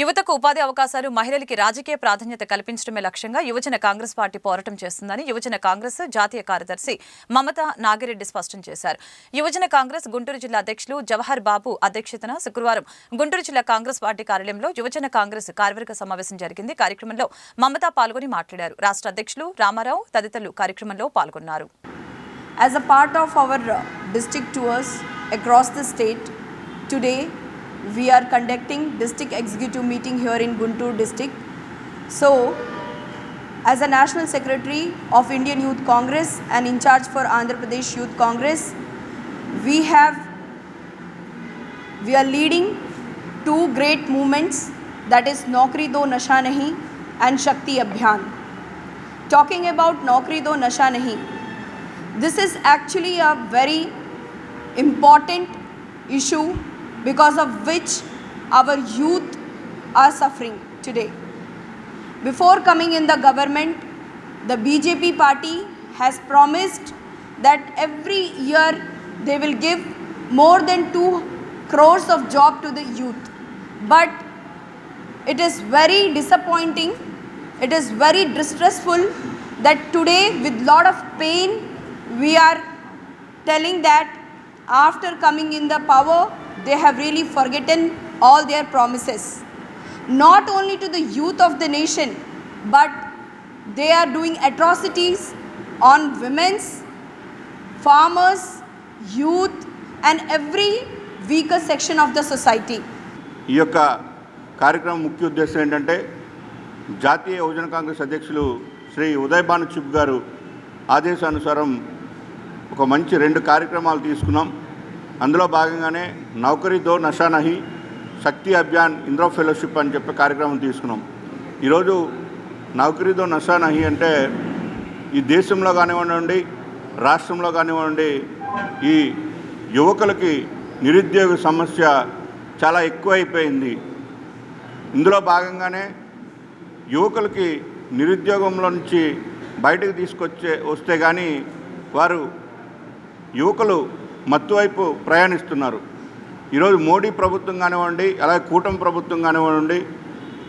యువతకు ఉపాధి అవకాశాలు మహిళలకి రాజకీయ ప్రాధాన్యత కల్పించడమే లక్ష్యంగా యువజన కాంగ్రెస్ పార్టీ పోరాటం చేస్తుందని యువజన కాంగ్రెస్ జాతీయ కార్యదర్శి మమతా నాగిరెడ్డి స్పష్టం చేశారు. యువజన కాంగ్రెస్ గుంటూరు జిల్లా అధ్యక్షులు జవహర్ బాబు అధ్యక్షతన శుక్రవారం గుంటూరు జిల్లా కాంగ్రెస్ పార్టీ కార్యాలయంలో యువజన కాంగ్రెస్ కార్యవర్గ సమావేశం జరిగింది. కార్యక్రమంలో మమతా పాల్గొని మాట్లాడారు. రాష్ట్ర అధ్యక్షులు రామారావు తదితరులు కార్యక్రమంలో పాల్గొన్నారు. As a part of our district tours across the state, today we are conducting district executive meeting here in Guntur district. So, as a national secretary of Indian Youth Congress and in charge for Andhra Pradesh Youth Congress, we have we are leading two great movements that is Naukri Do Nasha Nahi and Shakti Abhiyan. Talking about Naukri Do Nasha Nahi, this is actually a very important issue because of which our youth are suffering today. Before coming in the government, the BJP party has promised that every year they will give more than 2 crores of job to the youth. But it is very disappointing, it is very distressful that today with lot of pain we are telling that after coming in the power they have really forgotten all their promises not only to the youth of the nation but they are doing atrocities on women's farmers youth and every weaker section of the society ఈ యొక్క కార్యక్రమం ముఖ్య ఉద్దేశం ఏంటంటే జాతీయ యువజన కాంగ్రెస్ అధ్యక్షులు Shri Uday Bhanu chip గారు ఆదేశానుసారం ఒక మంచి రెండు కార్యక్రమాలు తీసుకున్నాం అందులో భాగంగానే నౌకరీ దో నషా నహి శక్తి అభియాన్ ఇంద్రో ఫెలోషిప్ అని చెప్పే కార్యక్రమం తీసుకున్నాం. ఈరోజు నౌకరీతో నషా నహి అంటే ఈ దేశంలో కానివ్వండి రాష్ట్రంలో కానివ్వండి ఈ యువకులకి నిరుద్యోగ సమస్య చాలా ఎక్కువైపోయింది. ఇందులో భాగంగానే యువకులకి నిరుద్యోగంలో నుంచి బయటకు తీసుకొచ్చే వస్తే కానీ వారు యువకులు మత్తువైపు ప్రయాణిస్తున్నారు. ఈరోజు మోడీ ప్రభుత్వం కానివ్వండి అలాగే కూటమి ప్రభుత్వం కానివ్వండి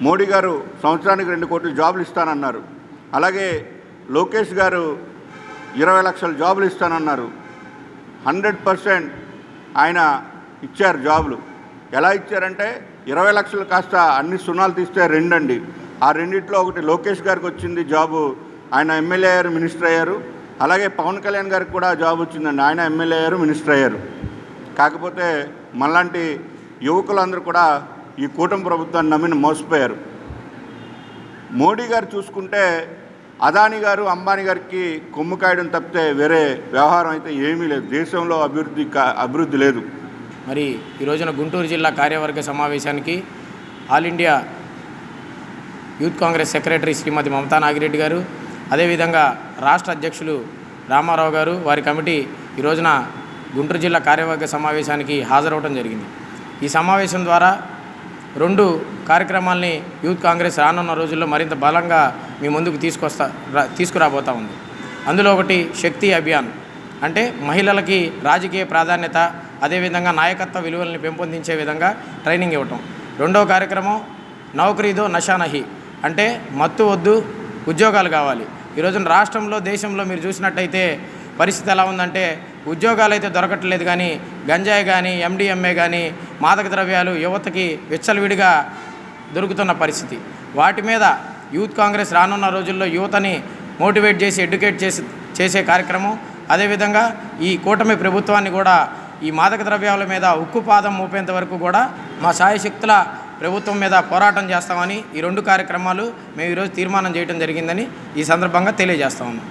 మోడీ గారు సంవత్సరానికి రెండు కోట్ల జాబులు ఇస్తానన్నారు. అలాగే లోకేష్ గారు ఇరవై లక్షల జాబులు ఇస్తానన్నారు. హండ్రెడ్ పర్సెంట్ ఆయన ఇచ్చారు జాబులు. ఎలా ఇచ్చారంటే ఇరవై లక్షలు కాస్త అన్ని సున్నాలు తీస్తే రెండండి. ఆ రెండిట్లో ఒకటి లోకేష్ గారికి వచ్చింది జాబు. ఆయన ఎమ్మెల్యే అయ్యారు మినిస్టర్ అయ్యారు. అలాగే పవన్ కళ్యాణ్ గారికి కూడా జాబ్ వచ్చిందండి. ఆయన ఎమ్మెల్యే అయ్యారు మినిస్టర్ అయ్యారు. కాకపోతే మనలాంటి యువకులందరూ కూడా ఈ కూటమి ప్రభుత్వాన్ని నమ్మిన మోసపోయారు. మోడీ గారు చూసుకుంటే అదాని గారు అంబానీ గారికి కొమ్ము కాయడం తప్పితే వేరే వ్యవహారం అయితే ఏమీ లేదు. దేశంలో అభివృద్ధి అభివృద్ధి లేదు. మరి ఈ రోజున గుంటూరు జిల్లా కార్యవర్గ సమావేశానికి all India youth Congress secretary Shrimati Mamata Nagireddy గారు అదేవిధంగా రాష్ట్ర అధ్యక్షులు రామారావు గారు వారి కమిటీ ఈ రోజున గుంటూరు జిల్లా కార్యవర్గ సమావేశానికి హాజరవడం జరిగింది. ఈ సమావేశం ద్వారా రెండు కార్యక్రమాల్ని యూత్ కాంగ్రెస్ రానున్న రోజుల్లో మరింత బలంగా మీ ముందుకు తీసుకొస్తా తీసుకురాబోతా ఉంది. అందులో ఒకటి శక్తి అభియాన్. అంటే మహిళలకి రాజకీయ ప్రాధాన్యత అదేవిధంగా నాయకత్వ విలువల్ని పెంపొందించే విధంగా ట్రైనింగ్ ఇవ్వటం. రెండో కార్యక్రమం నౌకరీదో నషానహి అంటే మత్తు వద్దు ఉద్యోగాలు కావాలి. ఈరోజున రాష్ట్రంలో దేశంలో మీరు చూసినట్టయితే పరిస్థితి ఎలా ఉందంటే ఉద్యోగాలు అయితే దొరకట్లేదు కానీ గంజాయి కానీ ఎండిఎంఏ కానీ మాదక ద్రవ్యాలు యువతకి విచ్చలవిడిగా దొరుకుతున్న పరిస్థితి. వాటి మీద యూత్ కాంగ్రెస్ రానున్న రోజుల్లో యువతని మోటివేట్ చేసి ఎడ్యుకేట్ చేసి చేసే కార్యక్రమం. అదేవిధంగా ఈ కూటమి ప్రభుత్వాన్ని కూడా ఈ మాదక ద్రవ్యాల మీద ఉక్కుపాదం మోపేంత వరకు కూడా మా సాయశక్తుల ప్రభుత్వం మీద పోరాటం చేస్తామని ఈ రెండు కార్యక్రమాలు మేము ఈరోజు తీర్మానం చేయడం జరిగిందని ఈ సందర్భంగా తెలియజేస్తా ఉన్నాం.